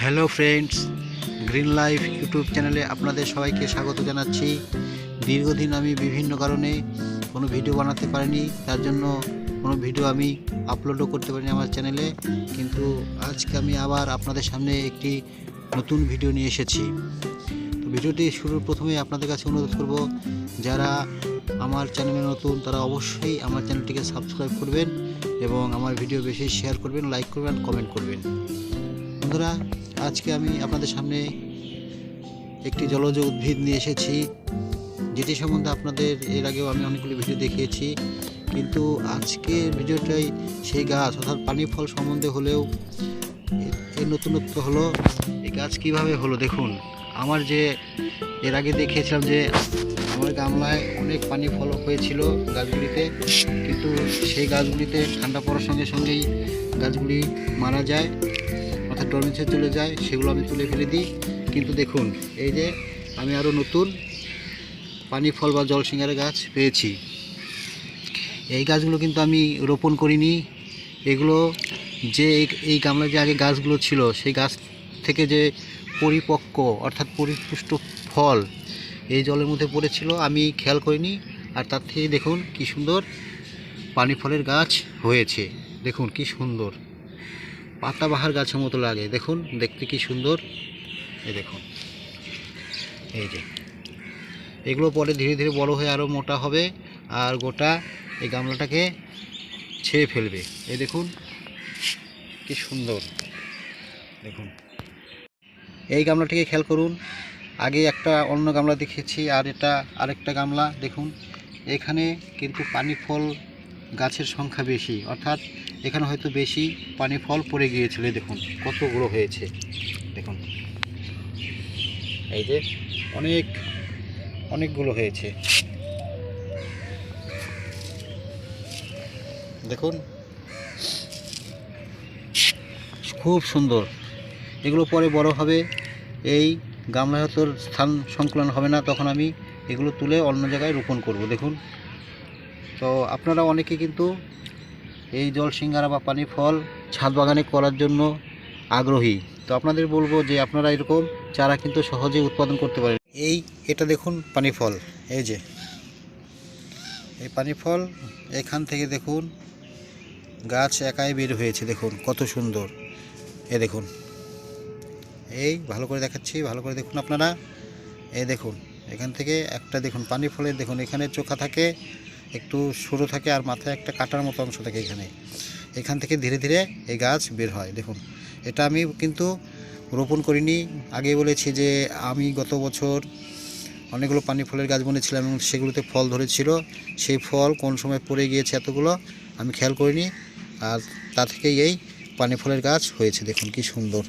Hello friends, green life YouTube চ্যানেলে আপনাদের সবাইকে স্বাগত জানাচ্ছি। দীর্ঘদিন আমি বিভিন্ন কারণে কোনো ভিডিও বানাতে পারিনি, তার জন্য কোনো ভিডিও আমি আপলোডও করতে পারিনি আমার চ্যানেলে, কিন্তু আজকে আমি আবার আপনাদের সামনে একটি নতুন ভিডিও নিয়ে এসেছি। তো ভিডিওটি শুরুর প্রথমে আপনাদের কাছে অনুরোধ করব, যারা আমার চ্যানেলে নতুন, তারা অবশ্যই আমার চ্যানেলটিকে সাবস্ক্রাইব করবেন এবং আমার ভিডিও বেশি শেয়ার করবেন, লাইক করবেন, কমেন্ট করবেন। বন্ধুরা, আজকে আমি আপনাদের সামনে একটি জলজ উদ্ভিদ নিয়ে এসেছি। যেটি সম্বন্ধে আপনাদের এর আগেও আমি অনেকগুলি ভিডিও দেখিয়েছি। কিন্তু আজকে ভিডিওটাই সেই গাছ, অর্থাৎ পানি ফল সম্বন্ধে হলেও এর নতুনত্ব হলো, এই গাছ কীভাবে হলো দেখুন। আমার যে এর আগে দেখিয়েছিলাম যে আমার গামলায় অনেক পানি ফল হয়েছিল গাছগুলিতে, কিন্তু সেই গাছগুলিতে ঠান্ডা পড়ার সঙ্গে সঙ্গেই গাছগুলি মারা যায়। অর্থাৎ ডরমেন্সে চলে যায়, সেগুলো আমি তুলে ফেলে দিই। কিন্তু দেখুন, এই যে আমি আরও নতুন পানি ফল বা জল সিঙ্গারা গাছ পেয়েছি। এই গাছগুলো কিন্তু আমি রোপণ করিনি। এগুলো যে এই- গামলায় যে আগে গাছগুলো ছিল, সেই গাছ থেকে যে পরিপক্ক অর্থাৎ পরিপুষ্ট ফল এই জলের মধ্যে পড়েছিল, আমি খেয়াল করিনি। আর তার থেকে দেখুন কি সুন্দর পানি ফলের গাছ হয়েছে। দেখুন কি সুন্দর। পাতাবাহার গাছের মতো লাগে। দেখুন, দেখতে কি সুন্দর। এই দেখুন। এই যে। এগুলো পরে ধীরে ধীরে বড় হয়ে আরও মোটা হবে আর গোটা এই গামলাটাকে ছেয়ে ফেলবে। এই দেখুন, কি সুন্দর। দেখুন। এই গামলাটিকে খেয়াল করুন। আগে একটা অন্য গামলা দেখেছি আর এটা আরেকটা গামলা। দেখুন, এখানে কিন্তু পানি ফল গাছের সংখ্যা বেশি, অর্থাৎ এখানে হয়তো বেশি পানি ফল পড়ে গিয়েছিল দেখুন কতগুলো হয়েছে, দেখুন। এই যে অনেক অনেকগুলো হয়েছে। দেখুন, খুব সুন্দর। এগুলো পরে বড় হবে, এই গামলা হয়তো স্থান সংকুলন হবে না, তখন আমি এগুলো তুলে অন্য জায়গায় রোপণ করব, দেখুন। তো আপনারা অনেকে কিন্তু এই জল সিঙ্গারা বা পানি ফল ছাদ বাগানে করার জন্য আগ্রহী। তো আপনাদের বলব যে আপনারা এরকম চারা কিন্তু সহজেই উৎপাদন করতে পারেন। এই এটা দেখুন পানি ফল, এই যে। এই পানি ফল, এখান থেকে দেখুন গাছ একাই বের হয়েছে, দেখুন কত সুন্দর। এ দেখুন। এই ভালো করে দেখাচ্ছি, ভালো করে দেখুন আপনারা। এ দেখুন, এখান থেকে একটা দেখুন পানি ফলের, দেখুন এখানে চোখা থাকে। একটু সরু থাকে আর মাথায় একটা কাটার মতো অংশ থাকে এখানে। এখান থেকে ধীরে ধীরে এই গাছ বের হয়, দেখুন। এটা আমি কিন্তু রোপণ করিনি। আগে বলেছি যে আমি গত বছর অনেকগুলো পানি ফলের গাছ বনেছিলাম এবং সেগুলোতে ফল ধরেছিল। সেই ফল কোন সময় পড়ে গিয়েছে এতগুলো আমি খেয়াল করিনি। আর তা থেকেই এই পানি ফলের গাছ হয়েছে, দেখুন কি সুন্দর।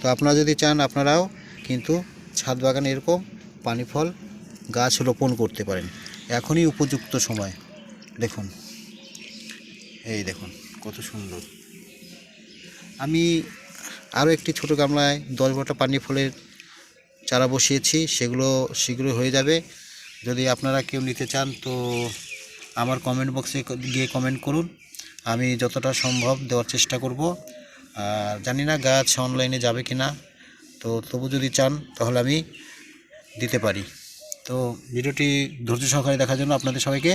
তো আপনারা যদি চান, আপনারাও কিন্তু ছাদ বাগানে এরকম পানি ফল গাছ রোপণ করতে পারেন। এখনই উপযুক্ত সময়। দেখুন। এই দেখুন, কত সুন্দর। আমি আরও একটি ছোট গামলায় দশ বারোটা পানি ফলের চারা বসিয়েছি, সেগুলো শীঘ্রই হয়ে যাবে। যদি আপনারা কেউ নিতে চান, তো আমার কমেন্ট বক্সে গিয়ে কমেন্ট করুন। আমি যতটা সম্ভব দেওয়ার চেষ্টা করব। আর জানি না গাছ অনলাইনে যাবে কি না তো তবু যদি চান, তাহলে আমি দিতে পারি। তো ভিডিওটি ধৈর্য সহকারে দেখার জন্য আপনাদের সবাইকে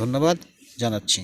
ধন্যবাদ জানাচ্ছি।